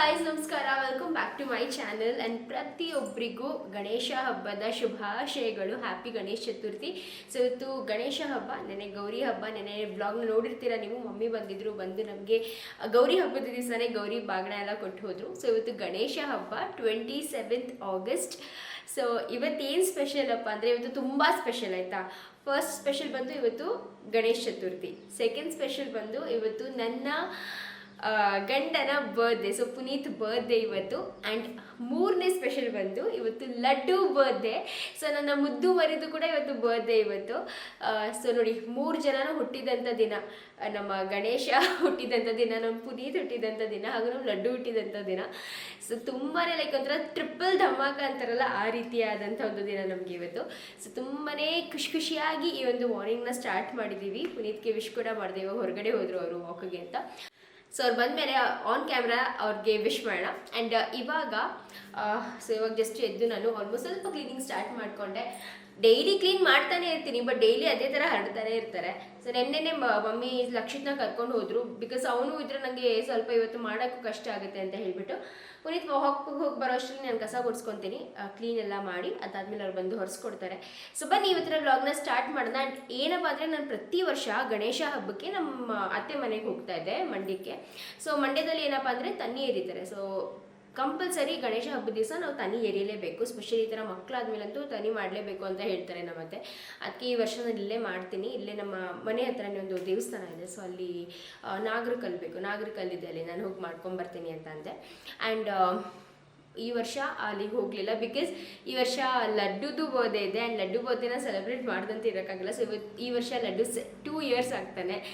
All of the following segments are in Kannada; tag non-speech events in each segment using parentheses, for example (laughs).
ಗಾಯ್ಸ್ ನಮಸ್ಕಾರ. Welcome back to my channel and ಪ್ರತಿಯೊಬ್ಬರಿಗೂ ಗಣೇಶ ಹಬ್ಬದ ಶುಭಾಶಯಗಳು. ಹ್ಯಾಪಿ ಗಣೇಶ ಚತುರ್ಥಿ. ಸೊ ಇವತ್ತು ಗಣೇಶ ಹಬ್ಬ ನೆನೆ ಗೌರಿ ಹಬ್ಬ ನೆನೆ ಬ್ಲಾಗ್ ನೋಡಿರ್ತೀರ ನೀವು? ಮಮ್ಮಿ ಬಂದಿದ್ರು, ಬಂದು ನಮಗೆ ಗೌರಿ ಹಬ್ಬದ ದಿವಸನೇ ಗೌರಿ ಬಾಗಣ ಎಲ್ಲ ಕೊಟ್ಟು ಹೋದರು. ಸೊ ಇವತ್ತು ಗಣೇಶ ಹಬ್ಬ ಟ್ವೆಂಟಿ ಸೆವೆಂತ್ ಆಗಸ್ಟ್ ಸೊ ಇವತ್ತೇನು ಸ್ಪೆಷಲ್ ಅಪ್ಪ ಅಂದರೆ, ಇವತ್ತು ತುಂಬ ಸ್ಪೆಷಲ್ ಆಯಿತಾ? ಫಸ್ಟ್ ಸ್ಪೆಷಲ್ ಬಂದು ಇವತ್ತು ಗಣೇಶ ಚತುರ್ಥಿ. ಸೆಕೆಂಡ್ ಸ್ಪೆಷಲ್ ಬಂದು ಇವತ್ತು ನನ್ನ ಗಂಡನ ಬರ್ತ್ಡೇ ಸೊ ಪುನೀತ್ ಬರ್ತ್ಡೇ ಇವತ್ತು ಆ್ಯಂಡ್ ಮೂರನೇ ಸ್ಪೆಷಲ್ ಬಂದು ಇವತ್ತು ಲಡ್ಡು ಬರ್ತ್ಡೇ ಸೊ ನನ್ನ ಮುದ್ದು ಮರಿದು ಕೂಡ ಇವತ್ತು ಬರ್ತ್ಡೇ ಇವತ್ತು. ಸೊ ನೋಡಿ, ಮೂರು ಜನನೂ ಹುಟ್ಟಿದಂಥ ದಿನ. ನಮ್ಮ ಗಣೇಶ ಹುಟ್ಟಿದಂಥ ದಿನ, ನಮ್ಮ ಪುನೀತ್ ಹುಟ್ಟಿದಂಥ ದಿನ, ಹಾಗೂ ನಮ್ಮ ಲಡ್ಡು ಹುಟ್ಟಿದಂಥ ದಿನ. ಸೊ ತುಂಬಾ ಲೈಕ್ ಒಂಥರ ಟ್ರಿಪಲ್ ಧಮಾಕ ಅಂತಾರಲ್ಲ ಆ ರೀತಿಯಾದಂಥ ಒಂದು ದಿನ ನಮಗೆ ಇವತ್ತು. ಸೊ ತುಂಬಾ ಖುಷಿ ಖುಷಿಯಾಗಿ ಈ ಒಂದು ಮಾರ್ನಿಂಗ್ನ ಸ್ಟಾರ್ಟ್ ಮಾಡಿದ್ದೀವಿ ಪುನೀತ್ಗೆ ವಿಶ್ ಕೂಡ ಮಾಡಿದೆ. ಇವಾಗ ಹೊರಗಡೆ ಹೋದರು ಅವರು ವಾಕಿಗೆ ಅಂತ. ಸೊ ಅವ್ರು ಬಂದಮೇಲೆ ಆನ್ ಕ್ಯಾಮ್ರಾ ಅವ್ರಿಗೆ ವಿಶ್ ಮಾಡೋಣ. ಆ್ಯಂಡ್ ಇವಾಗ ಸೊ ಇವಾಗ ಜಸ್ಟ್ ಎದ್ದು ನಾನು ಆಲ್ಮೋಸ್ಟ್ ಸ್ವಲ್ಪ ಕ್ಲೀನಿಂಗ್ ಸ್ಟಾರ್ಟ್ ಮಾಡಿಕೊಂಡೆ. ಡೈಲಿ ಕ್ಲೀನ್ ಮಾಡ್ತಾನೆ ಇರ್ತೀನಿ ಬಟ್ ಡೈಲಿ ಅದೇ ಥರ ಹರಡ್ತಾನೆ ಇರ್ತಾರೆ. ಸೊ ನೆನ್ನೆನೆ ಮಮ್ಮಿ ಲಕ್ಷಿತ್ನ ಕರ್ಕೊಂಡು ಹೋದ್ರು ಬಿಕಾಸ್ ಅವನು ಇದ್ರೆ ನನಗೆ ಸ್ವಲ್ಪ ಇವತ್ತು ಮಾಡೋಕ್ಕೂ ಕಷ್ಟ ಆಗುತ್ತೆ ಅಂತ ಹೇಳ್ಬಿಟ್ಟು, ಪುನೀತ್ ಹೋಗಿ ಹೋಗಿ ಬರೋ ಅಷ್ಟರಲ್ಲಿ ನಾನು ಕಸ ಗುಡಿಸ್ಕೊತೀನಿ. ಕ್ಲೀನ್ ಎಲ್ಲ ಮಾಡಿ, ಅದಾದ್ಮೇಲೆ ಅವ್ರು ಬಂದು ಹೊರಿಸ್ಕೊಡ್ತಾರೆ. ಸೊ ಬನ್ನಿ ಇವತ್ತಿನ ವ್ಲಾಗ್ನ ಸ್ಟಾರ್ಟ್ ಮಾಡೋಣ. ಏನಪ್ಪ ಅಂದರೆ ನಾನು ಪ್ರತಿ ವರ್ಷ ಗಣೇಶ ಹಬ್ಬಕ್ಕೆ ನಮ್ಮ ಅತ್ತೆ ಮನೆಗೆ ಹೋಗ್ತಾ ಇದ್ದೆ ಮಂಡ್ಯಕ್ಕೆ. ಸೊ ಮಂಡ್ಯದಲ್ಲಿ ಏನಪ್ಪ ಅಂದರೆ ತನ್ನಿ ಎರಿತಾರೆ ಸೊ ಕಂಪಲ್ಸರಿ ಗಣೇಶ ಹಬ್ಬದ ದಿವಸ ನಾವು ತನಿ ಎರಿಯಲೇಬೇಕು. ಸ್ಪೆಷಲಿ ಈ ಥರ ಮಕ್ಕಳಾದ್ಮೇಲಂತೂ ತನಿ ಮಾಡಲೇಬೇಕು ಅಂತ ಹೇಳ್ತಾರೆ ನಮ್ಮತ್ತೆ ಅದಕ್ಕೆ ಈ ವರ್ಷ ನಾನು ಇಲ್ಲೇ ಮಾಡ್ತೀನಿ. ಇಲ್ಲೇ ನಮ್ಮ ಮನೆ ಹತ್ರನೇ ಒಂದು ದೇವಸ್ಥಾನ ಇದೆ. ಸೊ ಅಲ್ಲಿ ನಾಗರ ಕಲ್ಬೇಕು ನಾಗರ ಅಲ್ಲಿ. ನಾನು ಹೋಗಿ ಮಾಡ್ಕೊಂಬರ್ತೀನಿ ಅಂತ ಅಂದೆ. ಆ್ಯಂಡ್ ಈ ವರ್ಷ ಅಲ್ಲಿಗೆ ಹೋಗಲಿಲ್ಲ ಬಿಕಾಸ್ ಈ ವರ್ಷ ಲಡ್ಡುದು ಬೋಧೆ ಇದೆ ಆ್ಯಂಡ್ ಲಡ್ಡು ಬೋಧೆನ ಸೆಲೆಬ್ರೇಟ್ ಮಾಡ್ದಂತ ಇರೋಕ್ಕಾಗಲ್ಲ. ಸೊ ಇವತ್ತು ಈ ವರ್ಷ ಲಡ್ಡು ಸೆ ಟೂ ಇಯರ್ಸ್ ಆಗ್ತಾನೆ.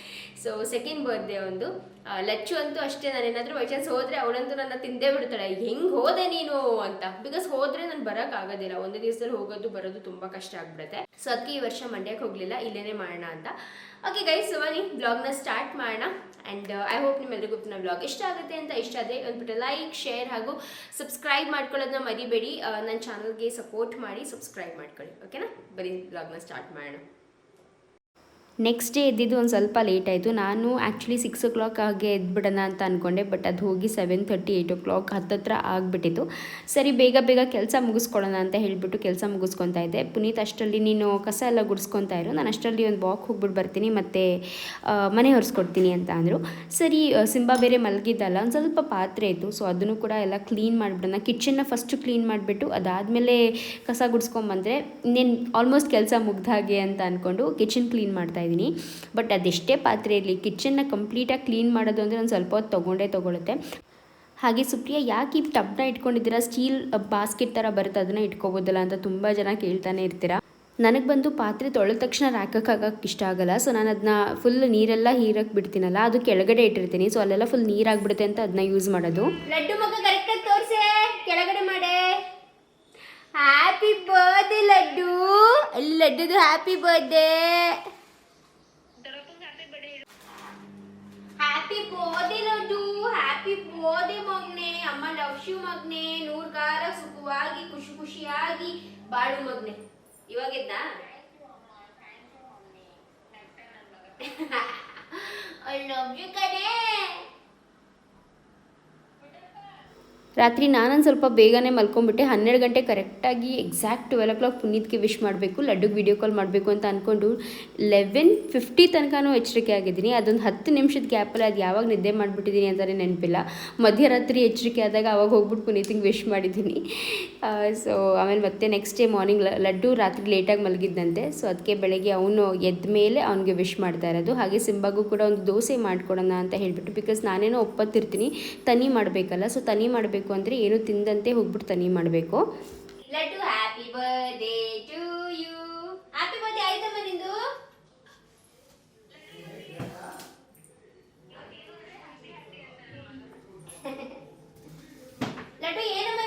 ಸೊ ಸೆಕೆಂಡ್ ಬರ್ತ್ಡೇ ಒಂದು. ಲಚ್ಚು ಅಂತೂ ಅಷ್ಟೇ ನಾನು ಏನಾದರೂ ಬೈ ಚಾನ್ಸ್ ಹೋದರೆ ಅವಳಂತೂ ನನ್ನ ತಿಂದೇ ಬಿಡ್ತಾಳೆ. ಹೆಂಗೆ ಹೋದೆ ನೀನು? ಅಂತ. ಬಿಕಾಸ್ ಹೋದರೆ ನಾನು ಬರೋಕ್ಕಾಗೋದಿಲ್ಲ ಒಂದೇ ದಿವಸದಲ್ಲಿ ಹೋಗೋದು, ಬರೋದು ತುಂಬ ಕಷ್ಟ ಆಗ್ಬಿಡುತ್ತೆ. ಸೊ ಅದಕ್ಕೆ ಈ ವರ್ಷ ಮಂಡ್ಯಕ್ಕೆ ಹೋಗಲಿಲ್ಲ. ಇಲ್ಲೇ ಮಾಡೋಣ ಅಂತ. ಓಕೆ ಗೈಸ್ ಬನ್ನಿ. ಬ್ಲಾಗ್ನ ಸ್ಟಾರ್ಟ್ ಮಾಡೋಣ. ಆ್ಯಂಡ್ ಐ ಹೋಪ್ ನಿಮ್ಮೆಲ್ಲರಿಗೂ ನನ್ನ ವ್ಲಾಗ್ ಇಷ್ಟ ಆಗುತ್ತೆ ಅಂತ ಇಷ್ಟ ಆದರೆ ಒಂದ್ಬಿಟ್ಟು ಲೈಕ್ ಶೇರ್ ಹಾಗೂ ಸಬ್ಸ್ಕ್ರೈಬ್ ಮಾಡ್ಕೊಳ್ಳೋದನ್ನ ಮರಿಬೇಡಿ. ನನ್ನ ಚಾನಲ್ಗೆ ಸಪೋರ್ಟ್ ಮಾಡಿ ಸಬ್ಸ್ಕ್ರೈಬ್ ಮಾಡ್ಕೊಳ್ಳಿ. ಓಕೆನಾ ಬರೀ ವ್ಲಾಗ್ನ ಸ್ಟಾರ್ಟ್ ಮಾಡೋಣ. ನೆಕ್ಸ್ಟ್ ಡೇ ಎದ್ದಿದ್ದು ಒಂದು ಸ್ವಲ್ಪ ಲೇಟ್ ಆಯಿತು. ನಾನು ಆ್ಯಕ್ಚುಲಿ ಸಿಕ್ಸ್ ಓ ಕ್ಲಾಕ್ ಹಾಗೆ ಎದ್ಬಿಡೋಣ ಅಂತ ಅಂದ್ಕೊಂಡೆ ಬಟ್ ಅದು ಹೋಗಿ seven thirty eight o'clock ಹತ್ತತ್ರ ಆಗಿಬಿಟ್ಟಿತ್ತು. ಸರಿ, ಬೇಗ ಬೇಗ ಕೆಲಸ ಮುಗಿಸ್ಕೊಳ್ಳೋಣ ಅಂತ ಹೇಳಿಬಿಟ್ಟು ಕೆಲಸ ಮುಗಿಸ್ಕೊತಾ ಇದ್ದೆ. ಪುನೀತ್ ಅಷ್ಟರಲ್ಲಿ ನೀನು ಕಸ ಎಲ್ಲ ಗುಡಿಸ್ಕೊತಾ ಇರು. ನಾನು ಅಷ್ಟರಲ್ಲಿ ಒಂದು ವಾಕ್ ಹೋಗ್ಬಿಟ್ಟು ಬರ್ತೀನಿ, ಮತ್ತು ಮನೆ ಹೊರಿಸ್ಕೊಡ್ತೀನಿ ಅಂತ ಅಂದರು. ಸರಿ ಸಿಂಬಾ ಬೇರೆ ಮಲಗಿದ್ದಲ್ಲ, ಒಂದು ಸ್ವಲ್ಪ ಪಾತ್ರೆ ಇತ್ತು ಸೊ ಅದನ್ನು ಕೂಡ ಎಲ್ಲ ಕ್ಲೀನ್ ಮಾಡಿಬಿಡೋಣ. ಕಿಚನ್ನ ಫಸ್ಟು ಕ್ಲೀನ್ ಮಾಡಿಬಿಟ್ಟು ಅದಾದಮೇಲೆ ಕಸ ಗುಡಿಸ್ಕೊಂಬಂದರೆ, ಇನ್ನೇನು ಆಲ್ಮೋಸ್ಟ್ ಕೆಲಸ ಮುಗ್ದಾಗೆ ಅಂತ ಅಂದ್ಕೊಂಡು ಕಿಚನ್ ಕ್ಲೀನ್ ಮಾಡ್ತಾ ಇದ್ದೀನಿ ಬಟ್ ಅದೆಷ್ಟೇ ಪಾತ್ರೆ ಇರಲಿ ಕಿಚನ್ನ ಕಂಪ್ಲೀಟಾಗಿ ಕ್ಲೀನ್ ಮಾಡೋದು ಅಂದರೆ ನಾನು ಸ್ವಲ್ಪ ಹೊತ್ತು ತೊಗೊಂಡೇ ತೊಗೊಳುತ್ತೆ. ಹಾಗೆ ಸುಪ್ರಿಯಾ, ಯಾಕೆ ಈ ಟಬ್ನ ಇಟ್ಕೊಂಡಿದ್ದೀರಾ? ಸ್ಟೀಲ್ ಬಾಸ್ಕೆಟ್ ಥರ ಬರುತ್ತೆ, ಅದನ್ನು ಇಟ್ಕೋಬೋದಲ್ಲ ಅಂತ ತುಂಬ ಜನ ಕೇಳ್ತಾನೆ ಇರ್ತೀರಾ? ನನಗೆ ಬಂದು ಪಾತ್ರೆ ತೊಳೆದ ತಕ್ಷಣ ರಾಕಕ್ಕಾಗಕ್ಕೆ ಇಷ್ಟ ಆಗಲ್ಲ. ಸೊ ನಾನು ಅದನ್ನ ಫುಲ್ ನೀರೆಲ್ಲ ಹೀರಕ್ಕೆ ಬಿಡ್ತೀನಲ್ಲ, ಅದು ಕೆಳಗಡೆ ಇಟ್ಟಿರ್ತೀನಿ. ಸೊ ಅಲ್ಲೆಲ್ಲ ಫುಲ್ ನೀರಾಗ್ಬಿಡುತ್ತೆ ಅಂತ ಅದನ್ನ ಯೂಸ್ ಮಾಡೋದು. ಲಡ್ಡು ಮಗ ಕರೆಕ್ಟಾಗಿ ತೋರ್ಸೆ, ಕೆಳಗಡೆ ಮಾಡೆ. Happy birthday Laddu. ಲಡ್ಡುದು happy birthday happy birthday Laddu happy birthday ಮಗ್ನೆ ಅಮ್ಮ ಲವ್ ಯು ಮಗ್ನೆ ನೂರ್ ಕಾಲ ಸುಖವಾಗಿ ಖುಷಿ ಖುಷಿಯಾಗಿ ಬಾಳು ಮಗ್ನೆ ಇವಾಗ ಎದ್ದಾ ಐ ರಾತ್ರಿ ನಾನೊಂದು ಸ್ವಲ್ಪ ಬೇಗನೆ ಮಲ್ಕೊಂಡ್ಬಿಟ್ಟೆ ಹನ್ನೆರಡು ಗಂಟೆ ಕರೆಕ್ಟಾಗಿ ಎಕ್ಸಾಕ್ಟ್ ಟ್ವೆಲ್ ಓ ಕ್ಲಾಕ್ ಪುನೀತ್ಗೆ ವಿಶ್ ಮಾಡಬೇಕು, ಲಡ್ಡುಗೆ ವಿಡಿಯೋ ಕಾಲ್ ಮಾಡಬೇಕು ಅಂತ ಅಂದ್ಕೊಂಡು ಲೆವೆನ್ ಫಿಫ್ಟಿ ತನಕನೂ ಎಚ್ಚರಿಕೆ ಆಗಿದ್ದೀನಿ. ಅದೊಂದು ಹತ್ತು ನಿಮಿಷದ ಗ್ಯಾಪಲ್ಲಿ ಅದು ಯಾವಾಗ ನಿದ್ದೆ ಮಾಡಿಬಿಟ್ಟಿದ್ದೀನಿ ಅಂತಲೇ ನೆನಪಿಲ್ಲ. ಮಧ್ಯರಾತ್ರಿ ಎಚ್ಚರಿಕೆ ಆದಾಗ ಅವಾಗ ಹೋಗ್ಬಿಟ್ಟು ಪುನೀತಿಗೆ ವಿಶ್ ಮಾಡಿದ್ದೀನಿ ಸೊ ಆಮೇಲೆ ಮತ್ತೆ ನೆಕ್ಸ್ಟ್ ಡೇ ಮಾರ್ನಿಂಗ್ ಲಡ್ಡು ರಾತ್ರಿ ಲೇಟಾಗಿ ಮಲಗಿದ್ದಂತೆ ಸೊ ಅದಕ್ಕೆ ಬೆಳಗ್ಗೆ ಅವನು ಎದ್ದ ಮೇಲೆ ಅವನಿಗೆ ವಿಶ್ ಮಾಡ್ತಾ ಇರೋದು. ಹಾಗೆ ಸಿಂಬಾಗೂ ಕೂಡ ಒಂದು ದೋಸೆ ಮಾಡಿಕೊಡೋಣ ಅಂತ ಹೇಳಿಬಿಟ್ಟು ಬಿಕಾಸ್ ನಾನೇನೋ ಒಪ್ಪತ್ತಿರ್ತೀನಿ. ತನಿ ಮಾಡಬೇಕಲ್ಲ ಸೊ ತನಿ ಮಾಡಬೇಕು ಅಂದರೆ ಏನು ತಿಂದಂತೆ ಹೋಗ್ಬಿಟ್ಟು ತನಿ ಮಾಡಬೇಕು. ಹ್ಯಾಪಿ ಟು ಯು ಹ್ಯಾಪಿ ಬದಿ ಆಯ್ತಮ್ಮ ನಿಂದು? ಲಡ್ಡು ಏನಮ್ಮ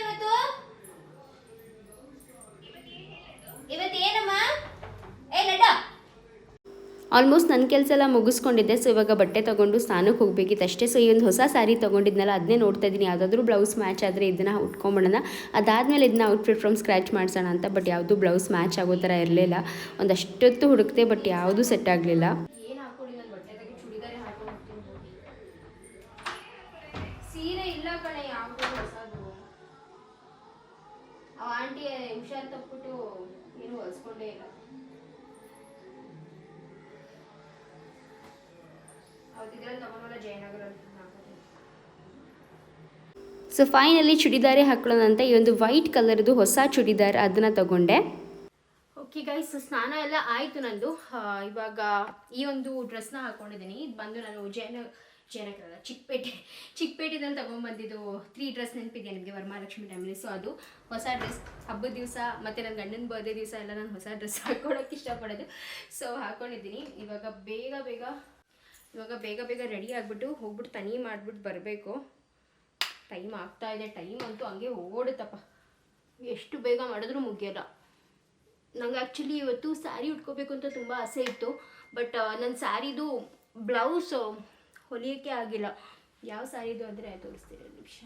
ಇವತ್ತು ಏನಮ್ಮ ಏ ಲಡ್ಡು ಆಲ್ಮೋಸ್ಟ್ ನನ್ನ ಕೆಲಸ ಎಲ್ಲ ಮುಗಿಸ್ಕೊಂಡಿದ್ದೆ ಸೊ ಇವಾಗ ಬಟ್ಟೆ ತೊಗೊಂಡು ಸ್ನಾನಕ್ಕೆ ಹೋಗಬೇಕಿತ್ತು ಅಷ್ಟೇ. ಸೊ ಈ ಒಂದು ಹೊಸ ಸ್ಯಾರಿ ತೊಗೊಂಡಿದ್ನಲ್ಲ ಅದನ್ನೇ ನೋಡ್ತಾ ಇದ್ದೀನಿ ಯಾವುದಾದ್ರೂ ಬ್ಲೌಸ್ ಮ್ಯಾಚ್ ಆದರೆ ಇದನ್ನು ಉಟ್ಕೊಂಬಿಡೋಣ ಅದಾದಮೇಲೆ ಇದನ್ನ ಔಟ್ಫಿಟ್ ಫ್ರಮ್ ಸ್ಕ್ರ್ಯಾಚ್ ಮಾಡಿಸೋಣ ಅಂತ ಬಟ್ ಯಾವುದು ಬ್ಲೌಸ್ ಮ್ಯಾಚ್ ಆಗೋ ಥರ ಇರಲಿಲ್ಲ. ಒಂದಷ್ಟೊತ್ತು ಹುಡುಕ್ತೆ ಬಟ್ ಯಾವುದೂ ಸೆಟ್ ಆಗಲಿಲ್ಲ. ಜಯನಗರ ಸೊ ಫೈನಲಿ ಚುಡಿದಾರೇ ಹಾಕೊಳ್ಳೋಣ ಅಂತ ಈ ಒಂದು ವೈಟ್ ಕಲರ್ದು ಹೊಸ ಚುಡಿದಾರ್ ಅದನ್ನು ತಗೊಂಡೆ. ಓಕೆ ಗೈಸ್ ಸ್ನಾನ ಎಲ್ಲ ಆಯಿತು ನಂದು. ಇವಾಗ ಈ ಒಂದು ಡ್ರೆಸ್ನ ಹಾಕೊಂಡಿದ್ದೀನಿ. ಇದು ಬಂದು ನಾನು ಜಯನ ಜಯನಗರದ ಚಿಕ್ಕಪೇಟೆ ಚಿಕ್ಕಪೇಟೆದಲ್ಲಿ ತೊಗೊಂಬಂದಿದ್ದು ತ್ರೀ ಡ್ರೆಸ್ ನೆನಪಿದೆ ನಿಮಗೆ? ವರಮಹಾಲಕ್ಷ್ಮಿ ಟೈಮಲ್ಲಿ ಸೊ ಅದು ಹೊಸ ಡ್ರೆಸ್ ಹಬ್ಬದ ದಿವಸ ಮತ್ತು ನನ್ನ ಗಂಡನ ಬರ್ಡೇ ದಿವಸ ಎಲ್ಲ ನಾನು ಹೊಸ ಡ್ರೆಸ್ ಹಾಕ್ಕೊಳಕ್ಕೆ ಇಷ್ಟಪಡೋದು. ಸೊ ಹಾಕ್ಕೊಂಡಿದ್ದೀನಿ ಇವಾಗ ಬೇಗ ಬೇಗ ಇವಾಗ ಬೇಗ ಬೇಗ ರೆಡಿ ಆಗಿಬಿಟ್ಟು ಹೋಗ್ಬಿಟ್ಟು ತನಿ ಮಾಡಿಬಿಟ್ಟು ಬರಬೇಕು. ಟೈಮ್ ಆಗ್ತಾ ಇದೆ ಟೈಮ್ ಅಂತೂ ಹಂಗೆ ಓಡುತ್ತಪ್ಪ. ಎಷ್ಟು ಬೇಗ ಮಾಡಿದ್ರು ಮುಗಿಯಲ್ಲ. ನಂಗೆ ಆ್ಯಕ್ಚುಲಿ ಇವತ್ತು ಸ್ಯಾರಿ ಉಟ್ಕೋಬೇಕು ಅಂತ ತುಂಬ ಆಸೆ ಇತ್ತು. ಬಟ್ ನನ್ನ ಸ್ಯಾರಿದು ಬ್ಲೌಸ್ ಹೊಲಿಯೋಕ್ಕೆ ಆಗಿಲ್ಲ. ಯಾವ ಸ್ಯಾರಿದು ಅಂದರೆ ತೋರಿಸ್ತೀನಿ ಒಂದು ನಿಮಿಷ.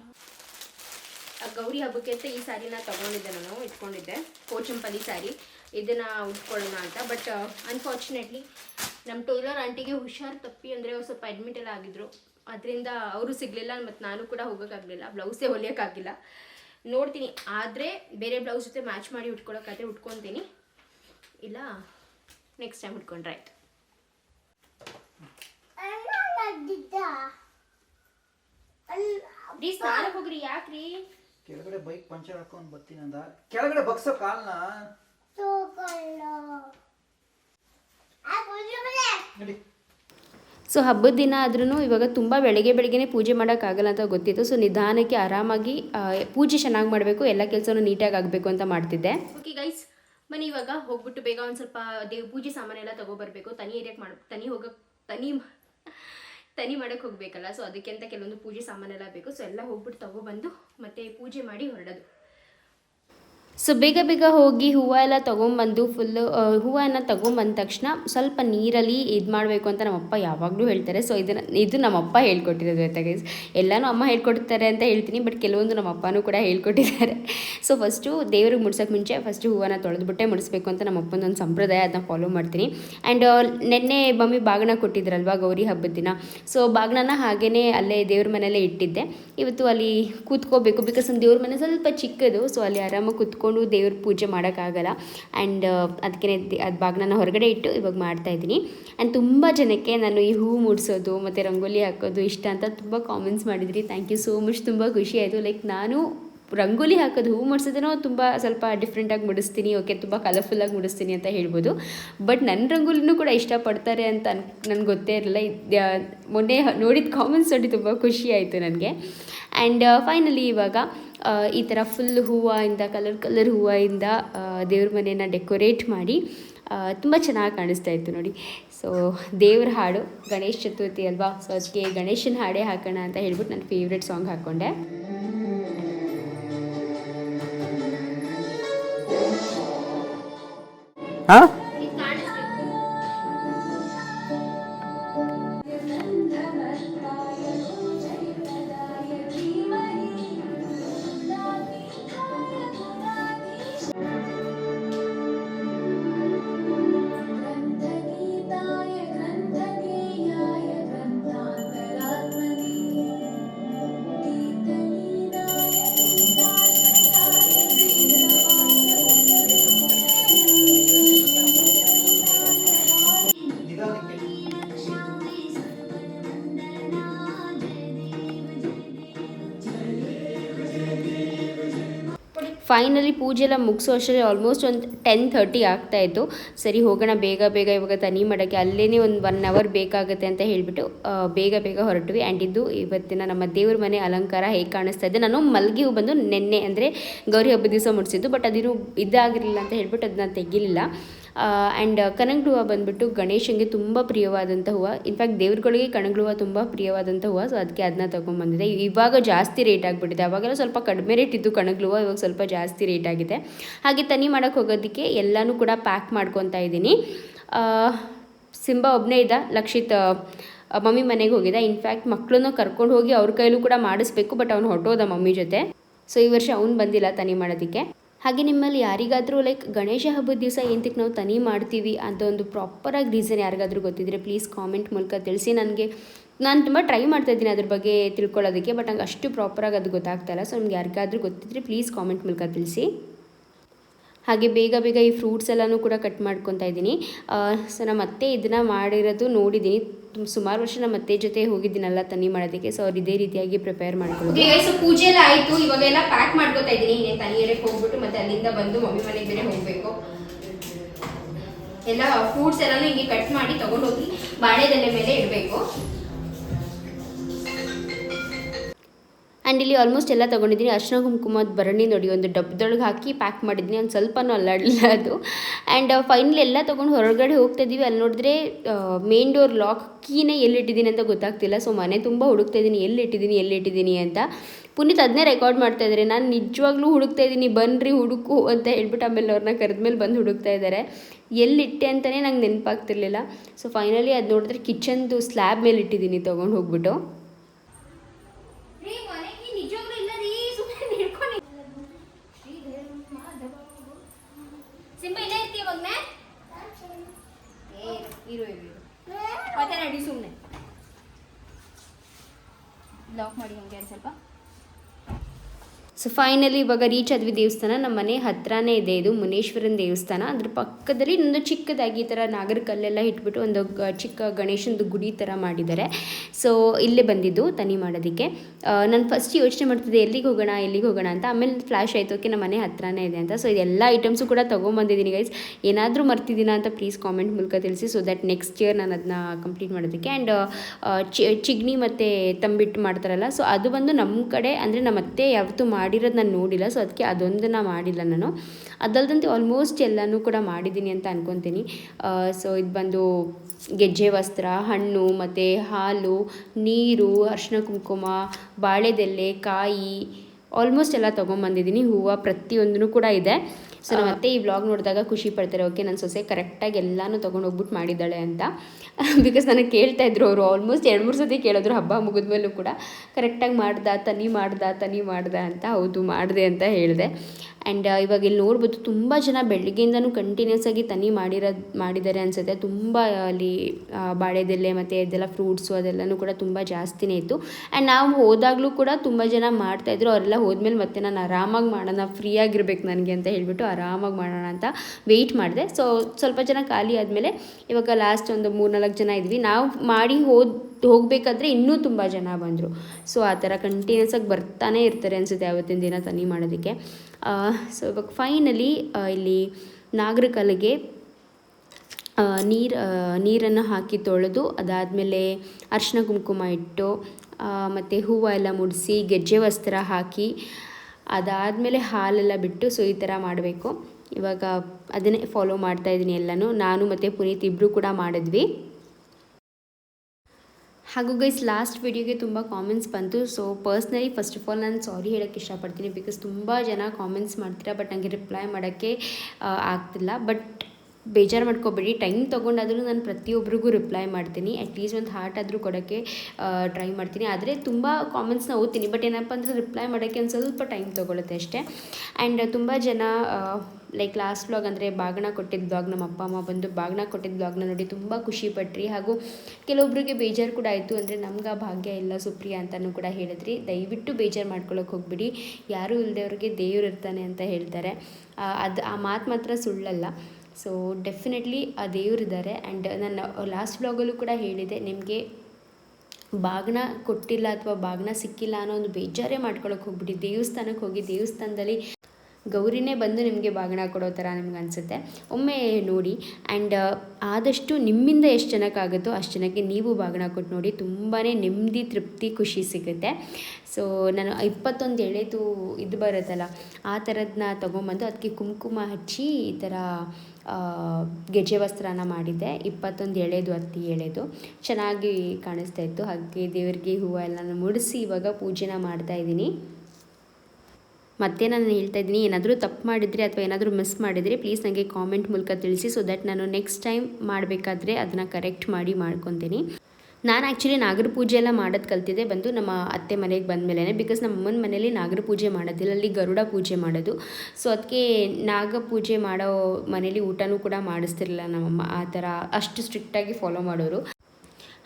ಗೌರಿ ಹಬ್ಬಕ್ಕೆ ಅಂತ ಈ ಸ್ಯಾರಿನ ತೊಗೊಂಡಿದ್ದೆ ನಾನು, ಇಟ್ಕೊಂಡಿದ್ದೆ. ಕೋಚಂಪಲ್ಲಿ ಸ್ಯಾರಿ ಇದನ್ನು ಉಟ್ಕೊಳ್ಳೋಣ ಅಂತ. ಬಟ್ ಅನ್ಫಾರ್ಚುನೇಟ್ಲಿ ನಮ್ಮ ಟೈಲರ್ ಆಂಟಿಗೆ ಹುಷಾರು ತಪ್ಪಿ ಅಂದರೆ ಅವ್ರು ಸ್ವಲ್ಪ ಅಡ್ಮಿಟ್ ಎಲ್ಲ ಆಗಿದ್ರು. ಅದರಿಂದ ಅವರು ಸಿಗಲಿಲ್ಲ ಮತ್ತು ನಾನು ಕೂಡ ಹೋಗೋಕ್ಕಾಗಲಿಲ್ಲ ಬ್ಲೌಸೇ ಹೊಲಿಯೋಕ್ಕಾಗಿಲ್ಲ. ನೋಡ್ತೀನಿ. ಆದರೆ ಬೇರೆ ಬ್ಲೌಸ್ ಜೊತೆ ಮ್ಯಾಚ್ ಮಾಡಿ ಉಟ್ಕೊಳ್ಳೋಕ್ಕಾದ್ರೆ ಉಟ್ಕೊತೀನಿ. ಇಲ್ಲ ನೆಕ್ಸ್ಟ್ ಟೈಮ್ ಉಟ್ಕೊಂಡ್ರೆ ಆಯ್ತು. ಹೋಗ್ರಿ. ಯಾಕ್ರಿ? ಕೆಳಗಡೆ ಬೈಕ್ ಪಂಚರ್ ಹಾಕೊಂಡ್ ಬರ್ತೀನಿ ಅಂದ. ಕೆಳಗಡೆ ಬಗ್ಸೋ ಕಾಲ್ನ? ಸೊ ಹಬ್ಬದ ದಿನ ಆದ್ರೂ ಇವಾಗ ತುಂಬ ಬೆಳಗ್ಗೆ ಬೆಳಗ್ಗೆನೇ ಪೂಜೆ ಮಾಡೋಕ್ಕಾಗಲ್ಲ ಅಂತ ಗೊತ್ತಿತ್ತು. ಸೊ ನಿಧಾನಕ್ಕೆ ಆರಾಮಾಗಿ ಪೂಜೆ ಚೆನ್ನಾಗಿ ಮಾಡಬೇಕು, ಎಲ್ಲ ಕೆಲಸನೂ ನೀಟಾಗಿ ಆಗಬೇಕು ಅಂತ ಮಾಡ್ತಿದ್ದೆ. ಓಕೆ ಗೈಸ್ ಬನ್ನಿ ಇವಾಗ ಹೋಗ್ಬಿಟ್ಟು ಬೇಗ ಒಂದು ಸ್ವಲ್ಪ ದೇವ್, ಪೂಜೆ ಸಾಮಾನೆಲ್ಲ ತಗೋಬರ್ಬೇಕು. ತನಿ ಏರಿಯಾಕ್ಕೆ ಮಾಡ, ತನಿ ಹೋಗಕ್ಕೆ ತನಿ ತನಿ ಮಾಡೋಕ್ಕೆ ಹೋಗ್ಬೇಕಲ್ಲ. ಸೊ ಅದಕ್ಕೆ ಅಂತ ಕೆಲವೊಂದು ಪೂಜೆ ಸಾಮಾನೆಲ್ಲ ಬೇಕು. ಸೊ ಎಲ್ಲ ಹೋಗ್ಬಿಟ್ಟು ತಗೊಬಂದು ಮತ್ತೆ ಪೂಜೆ ಮಾಡಿ ಹೊರಡೋದು. ಸೊ ಬೇಗ ಬೇಗ ಹೋಗಿ ಹೂವು ಎಲ್ಲ ತೊಗೊಂಬಂದು ಫುಲ್ಲು ಹೂವನ್ನು ತೊಗೊಂಬಂದ ತಕ್ಷಣ ಸ್ವಲ್ಪ ನೀರಲ್ಲಿ ಇದು ಮಾಡಬೇಕು ಅಂತ ನಮ್ಮಪ್ಪ ಯಾವಾಗಲೂ ಹೇಳ್ತಾರೆ. ಸೊ ಇದನ್ನು, ಇದು ನಮ್ಮಪ್ಪ ಹೇಳ್ಕೊಟ್ಟಿರೋದು ಆಯ್ತಾ ಗೈಸ್ ಎಲ್ಲನೂ ಅಮ್ಮ ಹೇಳ್ಕೊಡ್ತಾರೆ ಅಂತ ಹೇಳ್ತೀನಿ ಬಟ್ ಕೆಲವೊಂದು ನಮ್ಮ ಅಪ್ಪನೂ ಕೂಡ ಹೇಳ್ಕೊಟ್ಟಿದ್ದಾರೆ. ಸೊ ಫಸ್ಟು ದೇವ್ರಿಗೆ ಮುಡ್ಸೋಕ್ಕೆ ಮುಂಚೆ ಫಸ್ಟು ಹೂವನ್ನು ತೊಳೆದ್ಬಿಟ್ಟೆ ಮುಡಿಸ್ಬೇಕು ಅಂತ ನಮ್ಮ ಅಪ್ಪನ ಒಂದು ಸಂಪ್ರದಾಯ ಅದನ್ನ ಫಾಲೋ ಮಾಡ್ತೀನಿ. ಆ್ಯಂಡ್ ನಿನ್ನೆ ಮಮ್ಮಿ ಬಾಗಿನ ಕೊಟ್ಟಿದ್ರಲ್ವಾ ಗೌರಿ ಹಬ್ಬದ ದಿನ? ಸೊ ಬಾಗಿನ ಹಾಗೇ ಅಲ್ಲೇ ದೇವ್ರ ಮನೆಯಲ್ಲೇ ಇಟ್ಟಿದ್ದೆ. ಇವತ್ತು ಅಲ್ಲಿ ಕೂತ್ಕೋಬೇಕು ಬಿಕಾಸ್ ನಮ್ಮ ದೇವ್ರ ಮನೆ ಸ್ವಲ್ಪ ಚಿಕ್ಕದು ಸೊ ಅಲ್ಲಿ ಆರಾಮಾಗಿ ಕೂತ್ಕೊಂಡು ದೇವ್ರ ಪೂಜೆ ಮಾಡೋಕ್ಕಾಗಲ್ಲ. ಆ್ಯಂಡ್ ಅದಕ್ಕೆ ಅದು ಬಾಗಿನ ಹೊರಗಡೆ ಇಟ್ಟು ಇವಾಗ ಮಾಡ್ತಾಯಿದ್ದೀನಿ ಆ್ಯಂಡ್ ತುಂಬ ಜನಕ್ಕೆ ನಾನು ಈ ಹೂ ಮೂಡಿಸೋದು, ಮತ್ತು ರಂಗೋಲಿ ಹಾಕೋದು ಇಷ್ಟ ಅಂತ ತುಂಬ ಕಾಮೆಂಟ್ಸ್ ಮಾಡಿದ್ರಿ. ಥ್ಯಾಂಕ್ ಯು ಸೋ ಮಚ್ ತುಂಬ ಖುಷಿ ಆಯಿತು. ಲೈಕ್ ನಾನು ರಂಗೋಲಿ ಹಾಕೋದು ಹೂವು ಮಾಡಿಸೋದೇನೋ ತುಂಬ ಸ್ವಲ್ಪ ಡಿಫ್ರೆಂಟಾಗಿ ಮುಡಿಸ್ತೀನಿ, ಓಕೆ, ತುಂಬ ಕಲರ್ಫುಲ್ಲಾಗಿ ಮುಡಿಸ್ತೀನಿ ಅಂತ ಹೇಳ್ಬೋದು. ಬಟ್ ನನ್ನ ರಂಗೋಲಿನೂ ಕೂಡ ಇಷ್ಟಪಡ್ತಾರೆ ಅಂತ ಅನ್, ನನಗೆ ಗೊತ್ತೇ ಇರಲಿಲ್ಲ ಮೊನ್ನೆ ನೋಡಿದ ಕಾಮೆಂಟ್ಸ್ ನೋಡಿ ತುಂಬ ಖುಷಿ ಆಯಿತು ನನಗೆ. ಆ್ಯಂಡ್ ಫೈನಲಿ ಇವಾಗ ಈ ಥರ ಫುಲ್ ಹೂವಿಂದ ಕಲರ್ ಕಲರ್ ಹೂವಿಂದ ದೇವ್ರ ಮನೆಯನ್ನು ಡೆಕೋರೇಟ್ ಮಾಡಿ ತುಂಬ ಚೆನ್ನಾಗಿ ಕಾಣಿಸ್ತಾ ಇತ್ತು ನೋಡಿ. ಸೊ ದೇವ್ರ ಹಾಡು, ಗಣೇಶ ಚತುರ್ಥಿ ಅಲ್ವಾ? ಸೊ ಅದಕ್ಕೆ ಗಣೇಶನ ಹಾಡೇ ಹಾಕೋಣ ಅಂತ ಹೇಳ್ಬಿಟ್ಟು ನನ್ನ ಫೇವ್ರೆಟ್ ಸಾಂಗ್ ಹಾಕ್ಕೊಂಡೆ ಹಾ ಫೈನಲಿ ಪೂಜೆ ಎಲ್ಲ ಮುಗಿಸೋ ಅಷ್ಟರಲ್ಲಿ ಆಲ್ಮೋಸ್ಟ್ ಒಂದು ಟೆನ್ ಥರ್ಟಿ ಆಗ್ತಾಯಿತ್ತು ಸರಿ, ಹೋಗೋಣ, ಬೇಗ ಬೇಗ ಇವಾಗ ತನಿ ಮಾಡೋಕ್ಕೆ ಅಲ್ಲೇ ಒಂದು ಒನ್ ಅವರ್ ಬೇಕಾಗುತ್ತೆ ಅಂತ ಹೇಳಿಬಿಟ್ಟು ಬೇಗ ಬೇಗ ಹೊರಟ್ವಿ. ಆ್ಯಂಡ್ ಇದು ಇವತ್ತಿನ ನಮ್ಮ ದೇವ್ರ ಮನೆ ಅಲಂಕಾರ ಹೇಗೆ ಕಾಣಿಸ್ತಾ ಇದೆ. ನಾನು ಮಲ್ಗಿ ಹೂ ಬಂದು ನೆನ್ನೆ, ಅಂದರೆ ಗೌರಿ ಹಬ್ಬದ ದಿವಸ ಮುಡಿಸಿದ್ದು ಬಟ್ ಅದಿರು ಇದಾಗಿರಲಿಲ್ಲ ಅಂತ ಹೇಳ್ಬಿಟ್ಟು ಅದನ್ನ ತೆಗಿಲಿಲ್ಲ. ಆ್ಯಂಡ್ ಕನಗಲು ಹೂವು ಬಂದ್ಬಿಟ್ಟು ಗಣೇಶನಿಗೆ ತುಂಬ ಪ್ರಿಯವಾದಂಥ ಹೂವು. ಇನ್ಫ್ಯಾಕ್ಟ್ ದೇವ್ರುಗಳಿಗೆ ಕನಗಲು ಹೂವು ತುಂಬ ಪ್ರಿಯವಾದಂಥ ಹೂವು. ಸೊ ಅದಕ್ಕೆ ಅದನ್ನ ತೊಗೊಂಬಂದಿದೆ. ಇವಾಗ ಜಾಸ್ತಿ ರೇಟ್ ಆಗಿಬಿಟ್ಟಿದೆ. ಅವಾಗೆಲ್ಲ ಸ್ವಲ್ಪ ಕಡಿಮೆ ರೇಟ್ ಇತ್ತು ಕಣಗ್ಳ ಹೂವು ಇವಾಗ ಸ್ವಲ್ಪ ಜಾಸ್ತಿ ರೇಟ್ ಆಗಿದೆ. ಹಾಗೆ ತನಿ ಮಾಡೋಕ್ಕೆ ಹೋಗೋದಕ್ಕೆ ಎಲ್ಲನೂ ಕೂಡ ಪ್ಯಾಕ್ ಮಾಡ್ಕೊತಾ ಇದ್ದೀನಿ. ಸಿಂಬಾ ಒಬ್ಬನೇ ಇದ್ದ, ಲಕ್ಷಿತ್ ಮಮ್ಮಿ ಮನೆಗೆ ಹೋಗಿದ್ದ. ಇನ್ಫ್ಯಾಕ್ಟ್ ಮಕ್ಕಳನ್ನು ಕರ್ಕೊಂಡು ಹೋಗಿ ಅವ್ರ ಕೈಲೂ ಕೂಡ ಮಾಡಿಸ್ಬೇಕು ಬಟ್ ಅವ್ನು ಹೊಟ್ಟೋದ ಮಮ್ಮಿ ಜೊತೆ. ಸೊ ಈ ವರ್ಷ ಅವ್ನು ಬಂದಿಲ್ಲ ತನಿ ಮಾಡೋದಕ್ಕೆ. ಹಾಗೆ ನಿಮ್ಮಲ್ಲಿ ಯಾರಿಗಾದರೂ ಲೈಕ್ ಗಣೇಶ ಹಬ್ಬದ ದಿವಸ ಏನಕ್ಕೆ ನಾವು ತನಿ ಮಾಡ್ತೀವಿ ಅಂತ ಒಂದು ಪ್ರಾಪರಾಗಿ ರೀಸನ್ ಯಾರಿಗಾದರೂ ಗೊತ್ತಿದ್ರೆ ಪ್ಲೀಸ್ ಕಾಮೆಂಟ್ ಮೂಲಕ ತಿಳಿಸಿ. ನನಗೆ, ನಾನು ತುಂಬ ಟ್ರೈ ಮಾಡ್ತಾ ಇದ್ದೀನಿ ಅದ್ರ ಬಗ್ಗೆ ತಿಳ್ಕೊಳ್ಳೋದಕ್ಕೆ ಬಟ್ ನಂಗೆ ಅಷ್ಟು ಪ್ರಾಪರಾಗಿ ಅದು ಗೊತ್ತಾಗ್ತಾ ಇಲ್ಲ. ಸೊ ನಿಮ್ಗೆ ಯಾರಿಗಾದರೂ ಗೊತ್ತಿದ್ರೆ ಪ್ಲೀಸ್ ಕಾಮೆಂಟ್ ಮೂಲಕ ತಿಳಿಸಿ. ಹಾಗೆ ಬೇಗ ಬೇಗ ಈ ಫ್ರೂಟ್ಸ್ ಎಲ್ಲನೂ ಕೂಡ ಕಟ್ ಮಾಡ್ಕೊತಾ ಇದ್ದೀನಿ. ಸೊ ನಮ್ಮ ಅತ್ತೆ ಇದನ್ನು ಮಾಡಿರೋದು ನೋಡಿದ್ದೀನಿ. ತುಂಬ ಸುಮಾರು ವರ್ಷ ನಮ್ಮ ಅತ್ತೆ ಜೊತೆ ಹೋಗಿದ್ದೀನಲ್ಲ ತನಿ ಮಾಡೋದಕ್ಕೆ ಸೊ ಅವ್ರು ಇದೇ ರೀತಿಯಾಗಿ ಪ್ರಿಪೇರ್ ಮಾಡ್ಕೊಳ್ಳೋದು. ಸೊ ಪೂಜೆ ಎಲ್ಲ ಆಯ್ತು, ಇವಾಗೆಲ್ಲ ಪ್ಯಾಕ್ ಮಾಡ್ಕೊತಾ ಇದ್ದೀನಿ. ಇನ್ನೇ ತನಿಯರಿಗೆ ಹೋಗ್ಬಿಟ್ಟು ಮತ್ತೆ ಅಲ್ಲಿಂದ ಬಂದು ಮಮ್ಮಿ ಮನೆಗೆ ಬೇರೆ ಹೋಗ್ಬೇಕು. ಎಲ್ಲ ಫ್ರೂಟ್ಸ್ ಎಲ್ಲಾನು ಹಿಂಗೆ ಕಟ್ ಮಾಡಿ ತಗೊಂಡು ಹೋಗಿ ಬಾಳೆದೆಲೆ ಮೇಲೆ ಇಡಬೇಕು. ಆ್ಯಂಡ್ ಇಲ್ಲಿ ಆಲ್ಮೋಸ್ಟ್ ಎಲ್ಲ ತೊಗೊಂಡಿದ್ದೀನಿ. ಅರ್ಶಿನ ಕುಂಕುಮದ ಬರಣಿ ನೋಡಿ, ಒಂದು ಡಬ್ಬದೊಳಗೆ ಹಾಕಿ ಪ್ಯಾಕ್ ಮಾಡಿದ್ದೀನಿ. ಒಂದು ಸ್ವಲ್ಪನೂ ಅಲ್ಲಾಡಲಿಲ್ಲ ಅದು. ಆ್ಯಂಡ್ ಫೈನಲಿ ಎಲ್ಲ ತೊಗೊಂಡು ಹೊರಗಡೆ ಹೋಗ್ತಾ ಇದ್ದೀವಿ ಅಲ್ಲಿ ನೋಡಿದ್ರೆ ಮೇನ್ ಡೋರ್ ಲಾಕ್ ಕೀನೇ ಎಲ್ಲಿಟ್ಟಿದ್ದೀನಿ ಅಂತ ಗೊತ್ತಾಗ್ತಿಲ್ಲ. ಸೊ ಮನೆ ತುಂಬ ಹುಡುಕ್ತಾ ಇದ್ದೀನಿ ಎಲ್ಲಿಟ್ಟಿದ್ದೀನಿ ಎಲ್ಲಿಟ್ಟಿದ್ದೀನಿ ಅಂತ. ಪುನೀತ್ ಅದನ್ನೇ ರೆಕಾರ್ಡ್ ಮಾಡ್ತಾ ಇದ್ದಾರೆ ನಾನು ನಿಜವಾಗ್ಲೂ ಹುಡುಕ್ತಾ ಇದ್ದೀನಿ ಬನ್ನಿರಿ ಹುಡುಕು ಅಂತ ಹೇಳ್ಬಿಟ್ಟು ಆಮೇಲೆ ಅವ್ರನ್ನ ಕರೆದ್ಮೇಲೆ ಬಂದು ಹುಡುಕ್ತಾ ಇದ್ದಾರೆ ಎಲ್ಲಿಟ್ಟೆ ಅಂತಲೇ ನಂಗೆ ನೆನಪಾಗ್ತಿರ್ಲಿಲ್ಲ. ಸೊ ಫೈನಲಿ ಅದು ನೋಡಿದ್ರೆ ಕಿಚನ್ದು ಸ್ಲ್ಯಾಬ್ ಮೇಲೆ ಇಟ್ಟಿದ್ದೀನಿ ತೊಗೊಂಡು ಹೋಗ್ಬಿಟ್ಟು ರೀ ಮನೆಗೆ ನಿಜವಾಗ್ಲೂ ಇಲ್ಲ ರೀ ಸುಮ್ಮನೆ ಹಿಡ್ಕೊಂಡು ಸಿಂಪ ಇಲ್ಲೇ ಇರ್ತೀಯ ಮಗ್ನೆ ಏ, ಇರು ಇರು ಇರು. ಮತ್ತೆ ನಡಿ ಸುಮ್ಮನೆ ಲಾಕ್ ಮಾಡಿ ಹಂಗೆ ಸ್ವಲ್ಪ. ಸೊ ಫೈನಲಿ ಇವಾಗ ರೀಚ್ ಆದ್ವಿ ದೇವಸ್ಥಾನ ನಮ್ಮ ಮನೆ ಹತ್ರನೇ ಇದೆ ಇದು ಮುನೇಶ್ವರನ ದೇವಸ್ಥಾನ. ಅದ್ರ ಪಕ್ಕದಲ್ಲಿ ಒಂದು ಚಿಕ್ಕದಾಗಿ ಈ ಥರ ನಾಗರ ಕಲ್ಲೆಲ್ಲ ಇಟ್ಬಿಟ್ಟು ಒಂದು ಚಿಕ್ಕ ಗಣೇಶನದು ಗುಡಿ ಥರ ಮಾಡಿದ್ದಾರೆ. ಸೊ ಇಲ್ಲೇ ಬಂದಿದ್ದು ತನಿ ಮಾಡೋದಕ್ಕೆ. ನಾನು ಫಸ್ಟ್ ಯೋಚನೆ ಮಾಡ್ತಿದ್ದೆ, ಎಲ್ಲಿಗೆ ಹೋಗೋಣ ಎಲ್ಲಿಗೆ ಹೋಗೋಣ ಅಂತ. ಆಮೇಲೆ ಫ್ಲ್ಯಾಶ್ ಆಯಿತು, ಓಕೆ ನಮ್ಮ ಮನೆ ಹತ್ರನೇ ಇದೆ ಅಂತ. ಸೊ ಇದೆಲ್ಲ ಐಟಮ್ಸು ಕೂಡ ತೊಗೊಂಬಂದಿದ್ದೀನಿ ಗೈಸ್ ಏನಾದರೂ ಮರ್ತಿದ್ದೀನ ಅಂತ ಪ್ಲೀಸ್ ಕಾಮೆಂಟ್ ಮೂಲಕ ತಿಳಿಸಿ ಸೊ ದಟ್ ನೆಕ್ಸ್ಟ್ ಇಯರ್ ನಾನು ಅದನ್ನ ಕಂಪ್ಲೀಟ್ ಮಾಡೋದಕ್ಕೆ. ಆ್ಯಂಡ್ ಚಿಗ್ನಿ ಮತ್ತು ತಂಬಿಟ್ಟು ಮಾಡ್ತಾರಲ್ಲ ಸೊ ಅದು ಬಂದು ನಮ್ಮ ಕಡೆ, ಅಂದರೆ ನಮ್ಮ ಅತ್ತೆ ಯಾವತ್ತೂ ಮಾಡಿರೋದು ನಾನು ನೋಡಿಲ್ಲ ಸೊ ಅದಕ್ಕೆ ಅದೊಂದನ್ನು ಮಾಡಿಲ್ಲ ನಾನು. ಅದಲ್ದಂತೆ ಆಲ್ಮೋಸ್ಟ್ ಎಲ್ಲನೂ ಕೂಡ ಮಾಡಿದ್ದೀನಿ ಅಂತ ಅನ್ಕೊತೀನಿ. ಸೊ ಇದು ಬಂದು ಗೆಜ್ಜೆ ವಸ್ತ್ರ, ಹಣ್ಣು, ಮತ್ತು ಹಾಲು, ನೀರು ಅರಿಶಿನ ಕುಂಕುಮ, ಬಾಳೆದೆಲೆ, ಕಾಯಿ ಆಲ್ಮೋಸ್ಟ್ ಎಲ್ಲ ತೊಗೊಂಬಂದಿದ್ದೀನಿ. ಹೂವು ಪ್ರತಿಯೊಂದೂ ಕೂಡ ಇದೆ. ಸೊ ನಮ್ಮ ಅತ್ತೆ ಈ ವ್ಲಾಗ್ ನೋಡಿದಾಗ ಖುಷಿ ಪಡ್ತಾರೆ ಓಕೆ ನನ್ನ ಸೊಸೆ ಕರೆಕ್ಟಾಗಿ ಎಲ್ಲನೂ ತೊಗೊಂಡು ಹೋಗ್ಬಿಟ್ಟು ಮಾಡಿದ್ದಾಳೆ ಅಂತ. (laughs) ಬಿಕಾಸ್ ನನಗೆ ಕೇಳ್ತಾ ಇದ್ರು ಅವರು ಆಲ್ಮೋಸ್ಟ್ ಎರಡು ಮೂರು ಸತಿ ಕೇಳಿದ್ರು, ಹಬ್ಬ ಮುಗಿದ್ಮೇಲೂ ಕೂಡ ಕರೆಕ್ಟಾಗಿ ಮಾಡ್ದ, ತನಿ ಮಾಡ್ದ ತನಿ ಮಾಡ್ದ ಅಂತ ಹೌದು, ಮಾಡಿದೆ ಅಂತ ಹೇಳಿದೆ. ಆ್ಯಂಡ್ ಇವಾಗ ಇಲ್ಲಿ ನೋಡ್ಬೋದು ತುಂಬ ಜನ ಬೆಳಗ್ಗೆಯಿಂದನೂ ಕಂಟಿನ್ಯೂಸ್ ಆಗಿ ತನಿ ಮಾಡಿರೋದು ಮಾಡಿದ್ದಾರೆ ಅನಿಸುತ್ತೆ. ತುಂಬ ಅಲ್ಲಿ ಬಾಳೆದೆಲೆ ಮತ್ತು ಇದೆಲ್ಲ ಫ್ರೂಟ್ಸು ಅದೆಲ್ಲನೂ ಕೂಡ ತುಂಬ ಜಾಸ್ತಿನೇ ಇತ್ತು. ಆ್ಯಂಡ್ ನಾವು ಹೋದಾಗಲೂ ಕೂಡ ತುಂಬ ಜನ ಮಾಡ್ತಾಯಿದ್ರು ಅವರೆಲ್ಲ ಹೋದ್ಮೇಲೆ ಮತ್ತೆ ನಾನು ಆರಾಮಾಗಿ ಮಾಡೋಣ ಫ್ರೀಯಾಗಿರ್ಬೇಕು ನನಗೆ ಅಂತ ಹೇಳಿಬಿಟ್ಟು ಆರಾಮಾಗಿ ಮಾಡೋಣ ಅಂತ ವೆಯ್ಟ್ ಮಾಡಿದೆ. ಸೊ ಸ್ವಲ್ಪ ಜನ ಖಾಲಿ ಆದಮೇಲೆ ಇವಾಗ ಲಾಸ್ಟ್ ಒಂದು ಮೂರ್ನಾಲ್ಕು ಜನ ಇದ್ವಿ. ನಾವು ಮಾಡಿ ಹೋದ, ಹೋಗಬೇಕಾದ್ರೆ ಇನ್ನೂ ತುಂಬ ಜನ ಬಂದರು. ಸೊ ಆ ಥರ ಕಂಟಿನ್ಯೂಸ್ ಆಗಿ ಬರ್ತಾನೆ ಇರ್ತಾರೆ ಅನಿಸುತ್ತೆ ಆವತ್ತಿನ ದಿನ ತನಿ ಮಾಡೋದಕ್ಕೆ. ಸೊ ಇವಾಗ ಫೈನಲಿ ಇಲ್ಲಿ ನಾಗರಕಲೆಗೆ ನೀರು ನೀರನ್ನು ಹಾಕಿ ತೊಳೆದು ಅದಾದಮೇಲೆ ಅರಿಶಿನ ಕುಂಕುಮ ಇಟ್ಟು ಮತ್ತು ಹೂವು ಎಲ್ಲ ಮುಡಿಸಿ ಗೆಜ್ಜೆ ವಸ್ತ್ರ ಹಾಕಿ ಅದಾದಮೇಲೆ ಹಾಲೆಲ್ಲ ಬಿಟ್ಟು ಸೊ ಈ ಥರ ಮಾಡಬೇಕು. ಇವಾಗ ಅದನ್ನೇ ಫಾಲೋ ಮಾಡ್ತಾ ಇದ್ದೀನಿ ಎಲ್ಲನೂ. ನಾನು ಮತ್ತು ಪುನೀತ್ ಇಬ್ಬರು ಕೂಡ ಮಾಡಿದ್ವಿ. ಹಾಗೂ ಗೈಸ್ ಲಾಸ್ಟ್ ವಿಡಿಯೋಗೆ ತುಂಬ ಕಾಮೆಂಟ್ಸ್ ಬಂತು. So personally first of all ನಾನು ಸಾರಿ ಹೇಳೋಕ್ಕೆ ಇಷ್ಟಪಡ್ತೀನಿ ಬಿಕಾಸ್ ತುಂಬ ಜನ ಕಾಮೆಂಟ್ಸ್ ಮಾಡ್ತೀರಾ ಬಟ್ ನನಗೆ ರಿಪ್ಲೈ ಮಾಡೋಕ್ಕೆ ಆಗ್ತಿಲ್ಲ. ಬಟ್ ಬೇಜಾರು ಮಾಡ್ಕೋಬೇಡಿ. ಟೈಮ್ ತೊಗೊಂಡಾದರೂ ನಾನು ಪ್ರತಿಯೊಬ್ಬರಿಗೂ ರಿಪ್ಲೈ ಮಾಡ್ತೀನಿ. ಅಟ್ಲೀಸ್ಟ್ ಒಂದು ಹಾರ್ಟ್ ಆದರೂ ಕೊಡೋಕ್ಕೆ ಟ್ರೈ ಮಾಡ್ತೀನಿ. ಆದರೆ ತುಂಬ ಕಾಮೆಂಟ್ಸ್ನ ಓದ್ತೀನಿ. ಬಟ್ ಏನಪ್ಪ ಅಂದರೆ ರಿಪ್ಲೈ ಮಾಡೋಕ್ಕೆ ಒಂದು ಸ್ವಲ್ಪ ಟೈಮ್ ತೊಗೊಳುತ್ತೆ ಅಷ್ಟೇ. ಆ್ಯಂಡ್ ತುಂಬ ಜನ ಲೈಕ್ ಲಾಸ್ಟ್ ಬ್ಲಾಗ್ ಅಂದರೆ ಬಾಗಣ ಕೊಟ್ಟಿದ್ದ ಬ್ಲಾಗ್ ನಮ್ಮ ಅಪ್ಪ, ಅಮ್ಮ ಬಂದು ಬಾಗಣ ಕೊಟ್ಟಿದ್ದ ಬ್ಲಾಗ್ನ ನೋಡಿ ತುಂಬ ಖುಷಿ ಪಟ್ರಿ. ಹಾಗೂ ಕೆಲವೊಬ್ಬರಿಗೆ ಬೇಜಾರು ಕೂಡ ಆಯಿತು ಅಂದರೆ ನಮ್ಗೆ ಭಾಗ್ಯ ಇಲ್ಲ ಸುಪ್ರಿಯಾ ಅಂತಲೂ ಕೂಡ ಹೇಳಿದ್ರಿ. ದಯವಿಟ್ಟು ಬೇಜಾರು ಮಾಡ್ಕೊಳ್ಳೋಕೆ ಹೋಗ್ಬಿಡಿ. ಯಾರೂ ಇಲ್ಲದವ್ರಿಗೆ ದೇವ್ರು ಇರ್ತಾನೆ ಅಂತ ಹೇಳ್ತಾರೆ. ಅದು, ಆ ಮಾತು ಮಾತ್ರ ಸುಳ್ಳಲ್ಲ. ಸೊ ಡೆಫಿನೆಟ್ಲಿ ಆ ದೇವರಿದ್ದಾರೆ ಆ್ಯಂಡ್ ನನ್ನ ಲಾಸ್ಟ್ ಬ್ಲಾಗಲ್ಲೂ ಕೂಡ ಹೇಳಿದೆ, ನಿಮಗೆ ಬಾಗ್ನ ಕೊಟ್ಟಿಲ್ಲ ಅಥವಾ ಬಾಗ್ನ ಸಿಕ್ಕಿಲ್ಲ ಅನ್ನೋ ಒಂದು ಬೇಜಾರೇ ಮಾಡ್ಕೊಳಕ್ಕೆ ಹೋಗ್ಬಿಡಿ. ದೇವಸ್ಥಾನಕ್ಕೆ ಹೋಗಿ ದೇವಸ್ಥಾನದಲ್ಲಿ ಗೌರಿನೇ ಬಂದು ನಿಮಗೆ ಬಾಗಿಣ ಕೊಡೋ ಥರ ನಿಮ್ಗೆ ಅನಿಸುತ್ತೆ. ಒಮ್ಮೆ ನೋಡಿ ಆ್ಯಂಡ್ ಆದಷ್ಟು ನಿಮ್ಮಿಂದ ಎಷ್ಟು ಜನಕ್ಕಾಗುತ್ತೋ ಅಷ್ಟು ಜನಕ್ಕೆ ನೀವು ಬಾಗಿಣ ಕೊಟ್ಟು ನೋಡಿ ತುಂಬಾ ನೆಮ್ಮದಿ, ತೃಪ್ತಿ, ಖುಷಿ ಸಿಗುತ್ತೆ. ಸೊ ನಾನು ಇಪ್ಪತ್ತೊಂದು ಎಳೆದು ಇದು ಬರುತ್ತಲ್ಲ, ಆ ಥರದನ್ನ ತೊಗೊಂಬಂದು ಅದಕ್ಕೆ ಕುಂಕುಮ ಹಚ್ಚಿ ಈ ಥರ ಗೆಜೆ ವಸ್ತ್ರನ ಮಾಡಿದ್ದೆ. ಇಪ್ಪತ್ತೊಂದು ಎಳೆದು ಹತ್ತಿ ಎಳೆದು, ಚೆನ್ನಾಗಿ ಕಾಣಿಸ್ತಾ ಇತ್ತು. ಹಾಗೆ ದೇವರಿಗೆ ಹೂವು ಎಲ್ಲ ಮುಡಿಸಿ ಇವಾಗ ಪೂಜೆನ ಮಾಡ್ತಾ ಇದ್ದೀನಿ. ಮತ್ತೆ ನಾನು ಹೇಳ್ತಾ ಇದ್ದೀನಿ, ಏನಾದರೂ ತಪ್ಪು ಮಾಡಿದರೆ ಅಥವಾ ಏನಾದರೂ ಮಿಸ್ ಮಾಡಿದರೆ ಪ್ಲೀಸ್ ನನಗೆ ಕಾಮೆಂಟ್ ಮೂಲಕ ತಿಳಿಸಿ ಸೊ ದಟ್ ನಾನು ನೆಕ್ಸ್ಟ್ ಟೈಮ್ ಮಾಡಬೇಕಾದ್ರೆ ಅದನ್ನು ಕರೆಕ್ಟ್ ಮಾಡಿ ಮಾಡ್ಕೊತೀನಿ. ನಾನು ಆ್ಯಕ್ಚುಲಿ ನಾಗರ ಪೂಜೆ ಎಲ್ಲ ಮಾಡೋದು ಕಲ್ತಿದ್ದೆ, ಬಂದು ನಮ್ಮ ಅತ್ತೆ ಮನೆಗೆ ಬಂದಮೇಲೆ ಬಿಕಾಸ್ ನಮ್ಮ ಅಮ್ಮನ ಮನೇಲಿ ನಾಗರ ಪೂಜೆ ಮಾಡೋದಿಲ್ಲ, ಅಲ್ಲಿ ಗರುಡ ಪೂಜೆ ಮಾಡೋದು. ಸೊ ಅದಕ್ಕೆ ನಾಗ ಪೂಜೆ ಮಾಡೋ ಮನೇಲಿ ಊಟನೂ ಕೂಡ ಮಾಡಿಸ್ತಿರಲಿಲ್ಲ ನಮ್ಮಮ್ಮ ಆ ಥರ ಅಷ್ಟು ಸ್ಟ್ರಿಕ್ಟಾಗಿ ಫಾಲೋ ಮಾಡೋರು.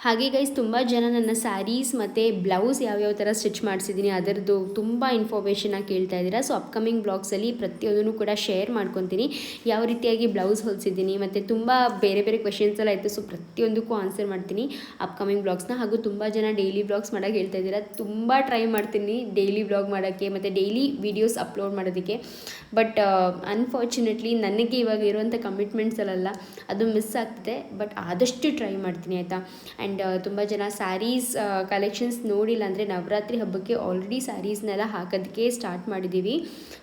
ಹಾಗೆ ಗೈಸ್ ತುಂಬ ಜನ ನನ್ನ ಸ್ಯಾರೀಸ್ ಮತ್ತು ಬ್ಲೌಸ್ ಯಾವ್ಯಾವ ಥರ ಸ್ಟಿಚ್ ಮಾಡಿಸಿದ್ದೀನಿ ಅದರದ್ದು ತುಂಬ ಇನ್ಫಾರ್ಮೇಷನ್ನ ಕೇಳ್ತಾ ಇದ್ದೀರಾ. ಸೊ ಅಪ್ಕಮಿಂಗ್ ಬ್ಲಾಗ್ಸಲ್ಲಿ ಪ್ರತಿಯೊಂದನ್ನು ಕೂಡ ಶೇರ್ ಮಾಡ್ಕೊತೀನಿ. ಯಾವ ರೀತಿಯಾಗಿ ಬ್ಲೌಸ್ ಹೊಲಿಸಿದ್ದೀನಿ ಮತ್ತು ತುಂಬ ಬೇರೆ ಬೇರೆ ಕ್ವೆಶನ್ಸ್ ಎಲ್ಲ ಇತ್ತು ಸೊ ಪ್ರತಿಯೊಂದಕ್ಕೂ ಆನ್ಸರ್ ಮಾಡ್ತೀನಿ ಅಪ್ಕಮಿಂಗ್ ಬ್ಲಾಗ್ಸ್ನ ಹಾಗೂ ತುಂಬ ಜನ ಡೈಲಿ ಬ್ಲಾಗ್ಸ್ ಮಾಡೋಕ್ಕೆ ಹೇಳ್ತಾ ಇದ್ದೀರಾ. ತುಂಬ ಟ್ರೈ ಮಾಡ್ತೀನಿ ಡೈಲಿ ಬ್ಲಾಗ್ ಮಾಡೋಕ್ಕೆ ಮತ್ತು ಡೈಲಿ ವೀಡಿಯೋಸ್ ಅಪ್ಲೋಡ್ ಮಾಡೋದಕ್ಕೆ. ಬಟ್ ಅನ್ಫಾರ್ಚುನೇಟ್ಲಿ ನನಗೆ ಇವಾಗ ಇರುವಂಥ ಕಮಿಟ್ಮೆಂಟ್ಸಲ್ಲ ಅದು ಮಿಸ್ ಆಗ್ತಿದೆ. ಬಟ್ ಆದಷ್ಟು ಟ್ರೈ ಮಾಡ್ತೀನಿ, ಆಯಿತಾ? ಆ್ಯಂಡ್ ತುಂಬ ಜನ ಸ್ಯಾರೀಸ್ ಕಲೆಕ್ಷನ್ಸ್ ನೋಡಿಲ್ಲ ಅಂದರೆ ನವರಾತ್ರಿ ಹಬ್ಬಕ್ಕೆ ಆಲ್ರೆಡಿ ಸ್ಯಾರೀಸ್ನೆಲ್ಲ ಹಾಕೋದಕ್ಕೆ ಸ್ಟಾರ್ಟ್ ಮಾಡಿದ್ದೀವಿ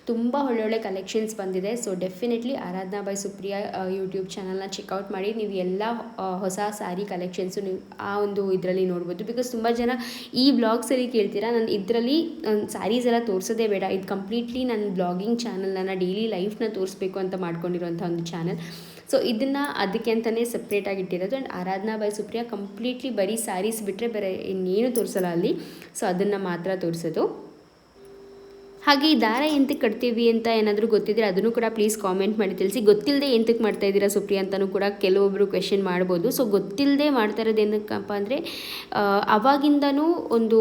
ತುಂಬ ಒಳ್ಳೊಳ್ಳೆ ಕಲೆಕ್ಷನ್ಸ್ ಬಂದಿದೆ. So definitely Aradhana by Supriya YouTube ಚಾನಲ್ನ ಚೆಕ್ಔಟ್ ಮಾಡಿ. ನೀವು ಎಲ್ಲ ಹೊಸ ಸ್ಯಾರಿ ಕಲೆಕ್ಷನ್ಸು ನೀವು ಆ ಒಂದು ಇದರಲ್ಲಿ ನೋಡ್ಬೋದು. ಬಿಕಾಸ್ ತುಂಬ ಜನ ಈ ಬ್ಲಾಗ್ಸಲ್ಲಿ ಕೇಳ್ತೀರಾ, ನಾನು ಇದರಲ್ಲಿ ಸ್ಯಾರೀಸ್ ಎಲ್ಲ ತೋರಿಸೋದೇ ಬೇಡ. ಇದು ಕಂಪ್ಲೀಟ್ಲಿ ನನ್ನ ಬ್ಲಾಗಿಂಗ್ ಚಾನಲ್ ನನ್ನ ಡೈಲಿ ಲೈಫ್ನ ತೋರಿಸ್ಬೇಕು ಅಂತ ಮಾಡ್ಕೊಂಡಿರೋಂಥ ಒಂದು ಚಾನಲ್ ಸೊ ಇದನ್ನು ಅದಕ್ಕೆ ಅಂತಲೇ ಸಪ್ರೇಟಾಗಿ ಇಟ್ಟಿರೋದು. And Aradhana by Supriya completely ಬರೀ ಸ್ಯಾರೀಸ್ ಬಿಟ್ಟರೆ ಬೇರೆ ಇನ್ನೇನು ತೋರಿಸಲ್ಲ ಅಲ್ಲಿ. ಸೊ ಅದನ್ನು ಮಾತ್ರ ತೋರಿಸೋದು. ಹಾಗೆ ಈ ದಾರ ಎಂತಕ್ಕೆ ಕಟ್ತೀವಿ ಅಂತ ಏನಾದರೂ ಗೊತ್ತಿದ್ರೆ ಅದನ್ನು ಕೂಡ ಪ್ಲೀಸ್ ಕಾಮೆಂಟ್ ಮಾಡಿ ತಿಳಿಸಿ. ಗೊತ್ತಿಲ್ಲದೆ ಎಂತಕ್ಕೆ ಮಾಡ್ತಾ ಇದ್ದೀರಾ ಸುಪ್ರಿಯಾ ಅಂತಲೂ ಕೂಡ ಕೆಲವೊಬ್ಬರು ಕ್ವೆಶನ್ ಮಾಡ್ಬೋದು. ಸೊ ಗೊತ್ತಿಲ್ಲದೆ ಮಾಡ್ತಾ ಇರೋದು ಏನಕ್ಕಪ್ಪ ಅಂದರೆ ಅವಾಗಿಂದನೂ ಒಂದು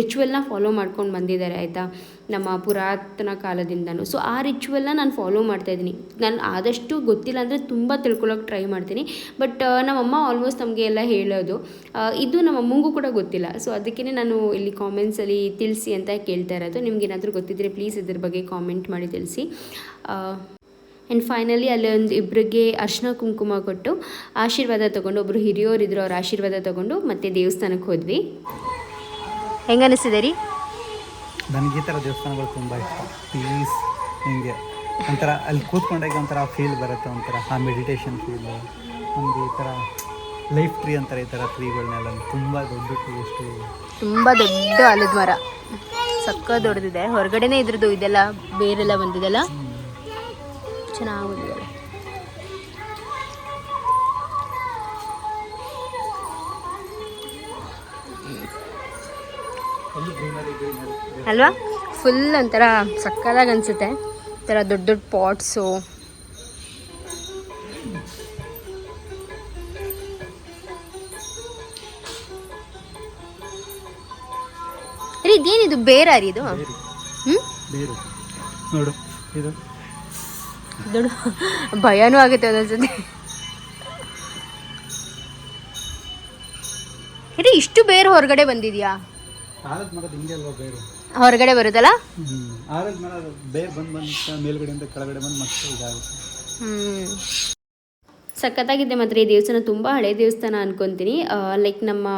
ರಿಚುವಲ್ನ ಫಾಲೋ ಮಾಡ್ಕೊಂಡು ಬಂದಿದ್ದಾರೆ, ಆಯಿತಾ? ನಮ್ಮ ಪುರಾತನ ಕಾಲದಿಂದನೂ. ಸೊ ಆ ರಿಚುವಲ್ನ ನಾನು ಫಾಲೋ ಮಾಡ್ತಾ ಇದ್ದೀನಿ. ನಾನು ಆದಷ್ಟು ಗೊತ್ತಿಲ್ಲ ಅಂದರೆ ತುಂಬ ತಿಳ್ಕೊಳ್ಳೋಕೆ ಟ್ರೈ ಮಾಡ್ತೀನಿ. ಬಟ್ ನಮ್ಮಮ್ಮ ಆಲ್ಮೋಸ್ಟ್ ನಮಗೆ ಎಲ್ಲ ಹೇಳೋದು. ಇದು ನಮ್ಮ ಅಮ್ಮಂಗೂ ಕೂಡ ಗೊತ್ತಿಲ್ಲ. ಸೊ ಅದಕ್ಕೇ ನಾನು ಇಲ್ಲಿ ಕಾಮೆಂಟ್ಸಲ್ಲಿ ತಿಳಿಸಿ ಅಂತ ಕೇಳ್ತಾ ಇರೋದು. ನಿಮ್ಗೆ ಏನಾದರೂ ಗೊತ್ತಿದ್ದರೆ ಪ್ಲೀಸ್ ಇದ್ರ ಬಗ್ಗೆ ಕಾಮೆಂಟ್ ಮಾಡಿ ತಿಳಿಸಿ. ಆ್ಯಂಡ್ ಫೈನಲಿ ಅಲ್ಲಿ ಒಂದು ಇಬ್ಬರಿಗೆ ಅರ್ಶಿನ ಕುಂಕುಮ ಕೊಟ್ಟು ಆಶೀರ್ವಾದ ತೊಗೊಂಡು ಒಬ್ಬರು ಹಿರಿಯೋರಿದ್ರು ಅವ್ರ ಆಶೀರ್ವಾದ ತೊಗೊಂಡು ಮತ್ತೆ ದೇವಸ್ಥಾನಕ್ಕೆ ಹೋದ್ವಿ. ಹೆಂಗೆ ಅನಿಸ್ತಿದೆ ರೀ? ನನಗೆ ಈ ಥರ ದೇವಸ್ಥಾನಗಳು ತುಂಬ ಇಷ್ಟ. ಪೀಸ್ ಹಿಂಗೆ ಒಂಥರ ಅಲ್ಲಿ ಕೂತ್ಕೊಂಡಾಗ ಒಂಥರ ಫೀಲ್ ಬರುತ್ತೆ ಒಂಥರ ಆ ಮೆಡಿಟೇಷನ್ ಫೀಲ್ ನಮಗೆ ಈ ಥರ ಲೈಫ್ ಟ್ರೀ ಅಂತಾರೆ ಈ ಥರ ಟ್ರೀಗಳನ್ನೆಲ್ಲ ತುಂಬ ದೊಡ್ಡ ಟ್ರೀ ಎಷ್ಟು ತುಂಬ ದೊಡ್ಡ ಆಲದ ಮರ. ಸಕ್ಕ ದೊಡ್ಡದಿದೆ. ಹೊರಗಡೆನೇ ಇದ್ರದ್ದು ಇದೆಲ್ಲ ಬೇರೆಲ್ಲ ಬಂದಿದೆಲ್ಲ? ಚೆನ್ನಾಗಿ ಅಲ್ವಾ? ಫುಲ್ ಒಂಥರ ಸಕ್ಕದಾಗಿ ಅನಿಸುತ್ತೆ. ಒಂಥರ ಥರ ದೊಡ್ಡ ದೊಡ್ಡ ಪಾಟ್ಸು ರೀ ಇದೇನಿದು? ಬೇರೆ ರೀ ಇದು? ಹ್ಞೂ ನೋಡು ಇದು. ನೋಡು ಭಯನೂ ಆಗುತ್ತೆ ಒಂದೊಂದ್ಸತಿ. ರೀ ಇಷ್ಟು ಬೇರೆ ಹೊರಗಡೆ ಬಂದಿದ್ಯಾ? ಆಲದ ಮರದ ಹಿಂಗೆ ಅಲ್ವಾ ಬೇರು? ಹೊರಗಡೆ ಬರುತ್ತಲ್ಲ? ಹ್ಞೂ ಆಲದ ಮರ ಅದು ಬೇರು ಬಂದು ಬಂದು ಮೇಲ್ಗಡೆಯಿಂದ ಕೆಳಗಡೆ ಬಂದು ಮತ್ತೆ ಇದಾಗುತ್ತೆ. ಹ್ಮ್. ಸಖತ್ತಾಗಿದೆ ಮಾತ್ರ ಈ ದೇವಸ್ಥಾನ. ತುಂಬ ಹಳೆ ದೇವಸ್ಥಾನ ಅನ್ಕೊಂತೀನಿ. ಲೈಕ್ ನಮ್ಮ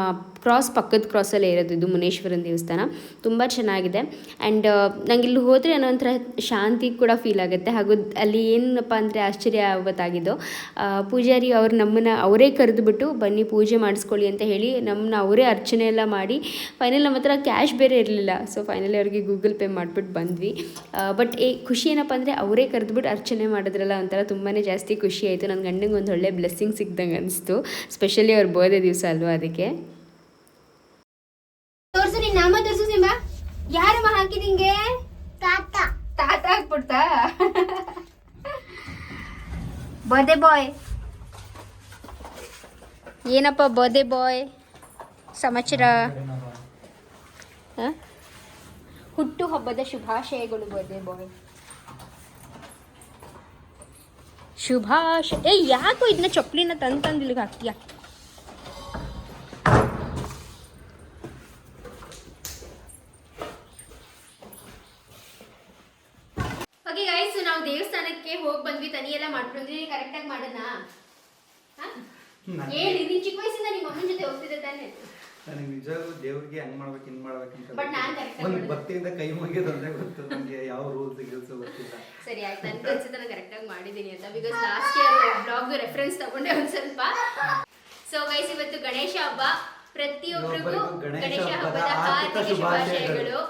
ಕ್ರಾಸ್ ಪಕ್ಕದ ಕ್ರಾಸಲ್ಲೇ ಇರೋದು ಇದು ಮುನೇಶ್ವರನ ದೇವಸ್ಥಾನ. ತುಂಬ ಚೆನ್ನಾಗಿದೆ. ಆ್ಯಂಡ್ ನಂಗೆ ಇಲ್ಲಿ ಹೋದರೆ ಅನ್ನೋ ಒಂಥರ ಶಾಂತಿ ಕೂಡ ಫೀಲ್ ಆಗುತ್ತೆ. ಹಾಗೂ ಅಲ್ಲಿ ಏನಪ್ಪ ಅಂದರೆ ಆಶ್ಚರ್ಯ ಆಗೋತ್ತಾಗಿದ್ದು ಪೂಜಾರಿ ಅವ್ರು ನಮ್ಮನ್ನು ಅವರೇ ಕರೆದುಬಿಟ್ಟು ಬನ್ನಿ ಪೂಜೆ ಮಾಡಿಸ್ಕೊಳ್ಳಿ ಅಂತ ಹೇಳಿ ನಮ್ಮನ್ನ ಅವರೇ ಅರ್ಚನೆ ಎಲ್ಲ ಮಾಡಿ ಫೈನಲ್ ನಮ್ಮ ಹತ್ರ ಕ್ಯಾಶ್ ಬೇರೆ ಇರಲಿಲ್ಲ. ಸೊ ಫೈನಲಿ ಅವ್ರಿಗೆ ಗೂಗಲ್ ಪೇ ಮಾಡಿಬಿಟ್ಟು ಬಂದ್ವಿ. ಬಟ್ ಏ, ಖುಷಿ ಏನಪ್ಪ ಅಂದರೆ ಅವರೇ ಕರೆದುಬಿಟ್ಟು ಅರ್ಚನೆ ಮಾಡಿದ್ರಲ್ಲ, ಒಂಥರ ತುಂಬಾ ಜಾಸ್ತಿ ಖುಷಿ ಆಯಿತು. ನನ್ನ ಗಂಡಂಗೆ ಒಂದು ಒಳ್ಳೆ ಬ್ಲೆಸ್ಸಿಂಗ್ ಸಿಕ್ದಂಗೆ ಅನಿಸ್ತು. ಸ್ಪೆಷಲಿ ಅವ್ರ ಬರ್ಡೇ ದಿವಸ ಅಲ್ವಾ ಅದಕ್ಕೆ. ನಾಮ ತೋರಿಸು ಸಿಂಬ. ಯಾರಮ್ಮ ಹಾಕಿದಿಂಗೆ ತಾತ. ತಾತ ಹಾಕ್ಬಿಡ್ತಾ? Birthday boy. ಏನಪ್ಪ ಬದೆ ಬಾಯ್? ಸಮಾಚಾರ? ಹ? ಹುಟ್ಟು ಹಬ್ಬದ ಶುಭಾಶಯಗಳು ಬದೆ ಬಾಯ್. ಶುಭಾಶ ಏ ಯಾಕೋ ಇದನ್ನ ಚಪ್ಪಲಿನ ತಂದು ತಂದು ಇಲ್ಲಿಗೆ ಹಾಕ್ತೀಯಾ? ಗೈಸ್ ನಾವು ದೇವಸ್ಥಾನಕ್ಕೆ ಹೋಗಿ ಬಂದ್ವಿ ತನಿ ಎಲ್ಲ ಮಾಡ್ಕೊಂಡ್ವಿ ಕರೆಕ್ಟಾಗಿ ಮಾಡೋಣ? ಹೇಳಿ ನೀನ್ ಚಿಕ್ಕ ವಯಸ್ಸಿಂದ ನಿಮ್ಮ ಅಮ್ಮನ ಜೊತೆ ಹೋಗ್ತಿದ್ದೆ ತಾನೆ. ನನಗೆ ನಿಜವಾಗ್ಲೂ ದೇವ್ರಿಗೆ ಹಂಗ್ ಮಾಡ್ಬೇಕು ಹಿಂಗ್ ಅಂತ ಬಟ್ ನಾನ್ ಕರೆಕ್ಟ್ ಆಗಿ ಒಂದು ಭಕ್ತಿಯಿಂದ ಕೈ ಮುಗಿಯೋದು ಅಂದ್ರೆ ಗೊತ್ತು ನನಗೆ ಯಾವ ರೂಲ್ಸ್ ಕೆಲಸ ಗೊತ್ತಿಲ್ಲ. ಸರಿ ಆಯ್ತು. ನನ್ಗೆ ಅನ್ಸುತ್ತೆ ನಾನು ಕರೆಕ್ಟಾಗಿ ಮಾಡಿದ್ದೀನಿ ಅಂತ. Because last year blog reference ತಗೊಂಡೆ ಒಂದ್ ಸ್ವಲ್ಪ. ಸೊ ಗೈಸ್ ಇವತ್ತು ಗಣೇಶ ಹಬ್ಬ. ಪ್ರತಿಯೊಬ್ಬರಿಗೂ ಒಬ್ಬರಿಗೂ ಗಣೇಶ ಗಣೇಶ ಹಬ್ಬದ ಹಬ್ಬದ ಹಾರ್ದಿಕ ಹಾರ್ದಿಕ ಶುಭಾಶಯಗಳು. ಶುಭಾಶಯಗಳು.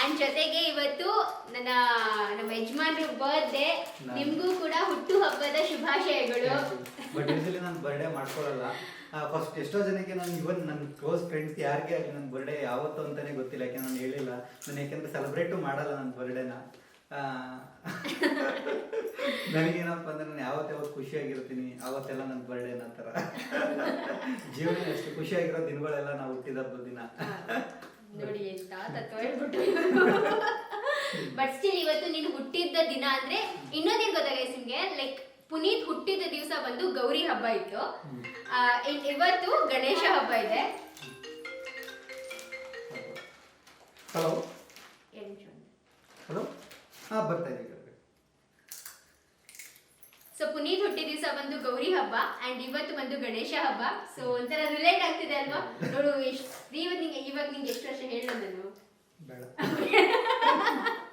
ಅಂಡ್ ಜೊತೆಗೆ ಇವತ್ತು ನನ್ನ ನಮ್ಮ ಯಜಮಾನ್ರ ಬರ್ತ್ಡೇ ನಿಮ್ಗೂ ಕೂಡ ಹುಟ್ಟು ಹಬ್ಬದ ಶುಭಾಶಯಗಳು. ಬಟ್ ಯೂಶಲಿ ನಾನು ಬರ್ಡೇ ಮಾಡ್ಕೊಳಲ್ಲ. ಫಸ್ಟ್ ಎಷ್ಟೋ ಜನಕ್ಕೆ ನಾನು ಇವನ್ ನನ್ನ ಕ್ಲೋಸ್ ಫ್ರೆಂಡ್ಸ್ ಯಾರಿಗೆ ಆಗಲಿ ನನ್ನ ಬರ್ಡೇ ಯಾವತ್ತು ಅಂತಾನೆ ಗೊತ್ತಿಲ್ಲ ಯಾಕೆ ನಾನು ಹೇಳಿಲ್ಲ. ನಾನು ಯಾಕೆಂದ್ರೆ ಸೆಲೆಬ್ರೇಟು ಮಾಡಲ್ಲ ನನ್ನ ಬರ್ಡೇನ ನನಗೇನಪ್ಪ ಅಂದ್ರೆ ನಾನು ಯಾವತ್ತು ಯಾವತ್ತು ಖುಷಿಯಾಗಿರ್ತೀನಿ ಅವತ್ತೆಲ್ಲ ನನ್ನ ಬರ್ಡೇ ಅನ್ನೋ ಥರ ಜೀವನ ಎಷ್ಟು ಖುಷಿಯಾಗಿರೋ ದಿನಗಳೆಲ್ಲ ನಾವು ಹುಟ್ಟಿದ ಹಬ್ಬದ ದಿನ. ನೋಡಿ ಎಂತ ತತ್ವ ಹೇಳ್ಬಿಟ್ಟು ಬಟ್ ಸ್ಟಿಲ್ ಇವತ್ತು ನೀನು ಹುಟ್ಟಿದ್ದ ದಿನ ಅಂದ್ರೆ ಇನ್ನೊಂದೇನ್ ಗೊತ್ತಾ ಗೈಸ್ ನಿಮ್ಗೆ? ಲೈಕ್ ಪುನೀತ್ ಹುಟ್ಟಿದ ದಿವಸ ಬಂದು ಗೌರಿ ಹಬ್ಬ ಇತ್ತು. ಆ, ಇವತ್ತು ಗಣೇಶ ಹಬ್ಬ ಇದೆ. ಹಲೋ. ಹಲೋ ಹಾ ಬರ್ತಾ ಇದ್ದೀವಿ. ಸೊ ಪುನೀತ್ ಹುಟ್ಟಿದ ದಿವಸ ಬಂದು ಗೌರಿ ಹಬ್ಬ ಅಂಡ್ ಇವತ್ತು ಬಂದು ಗಣೇಶ ಹಬ್ಬ. ಸೊ ಒಂಥರ ರಿಲೇಟ್ ಆಗ್ತಿದೆ ಅಲ್ವಾ? ನೋಡು ಎಷ್ಟು ಇವತ್ತು ನಿಂಗೆ ಇವಾಗ ನಿಂಗೆ ಎಷ್ಟು ವರ್ಷ ಹೇಳೋದು ನಾನು? ಬೇಡ. (laughs)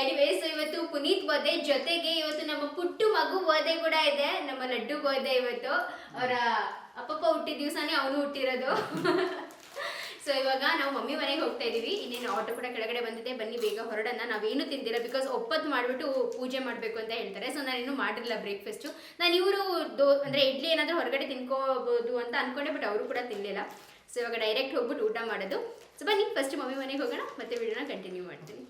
ಎನಿವೇ ಸೊ ಇವತ್ತು ಪುನೀತ್ ಬರ್ಡೆ ಜೊತೆಗೆ ಇವತ್ತು ನಮ್ಮ ಪುಟ್ಟು ಮಗು ಬರ್ಡೆ ಕೂಡ ಇದೆ. ನಮ್ಮ ಲಡ್ಡು ಬರ್ಡೆ ಇವತ್ತು. ಅವರ ಅಪ್ಪಪ್ಪ ಹುಟ್ಟಿದ ದಿವಸನೇ ಅವನು ಹುಟ್ಟಿರೋದು. (laughs) ಸೊ ಇವಾಗ ನಾವು ಮಮ್ಮಿ ಮನೆಗೆ ಹೋಗ್ತಾ ಇದೀವಿ. ಇನ್ನೇನು ಆಟೋ ಕೂಡ ಕೆಳಗಡೆ ಬಂದಿದೆ. ಬನ್ನಿ, ಬೇಗ ಹೊರಡೋಣ. ನಾವೇನು ತಿಂದಿಲ್ಲ ಬಿಕಾಸ್ ಒಪ್ಪತ್ತು ಮಾಡಿಬಿಟ್ಟು ಪೂಜೆ ಮಾಡಬೇಕು ಅಂತ ಹೇಳ್ತಾರೆ. ಸೊ ನಾನು ಇನ್ನೂ ಮಾಡಿರಲಿಲ್ಲ ಬ್ರೇಕ್ಫಾಸ್ಟು ನಾನು ಇವರು ದೋ, ಅಂದರೆ ಇಡ್ಲಿ ಏನಾದರೂ ಹೊರಗಡೆ ತಿನ್ಕೋಬೋದು ಅಂತ ಅಂದ್ಕೊಂಡೆ ಬಟ್ ಅವರು ಕೂಡ ತಿನ್ನಲಿಲ್ಲ ಸೊ ಇವಾಗ ಡೈರೆಕ್ಟ್ ಹೋಗ್ಬಿಟ್ಟು ಊಟ ಮಾಡೋದು. ಸೊ ಬನ್ನಿ ಫಸ್ಟ್ ಮಮ್ಮಿ ಮನೆಗೆ ಹೋಗೋಣ. ಮತ್ತೆ ವಿಡಿಯೋನ ಕಂಟಿನ್ಯೂ ಮಾಡ್ತೀನಿ.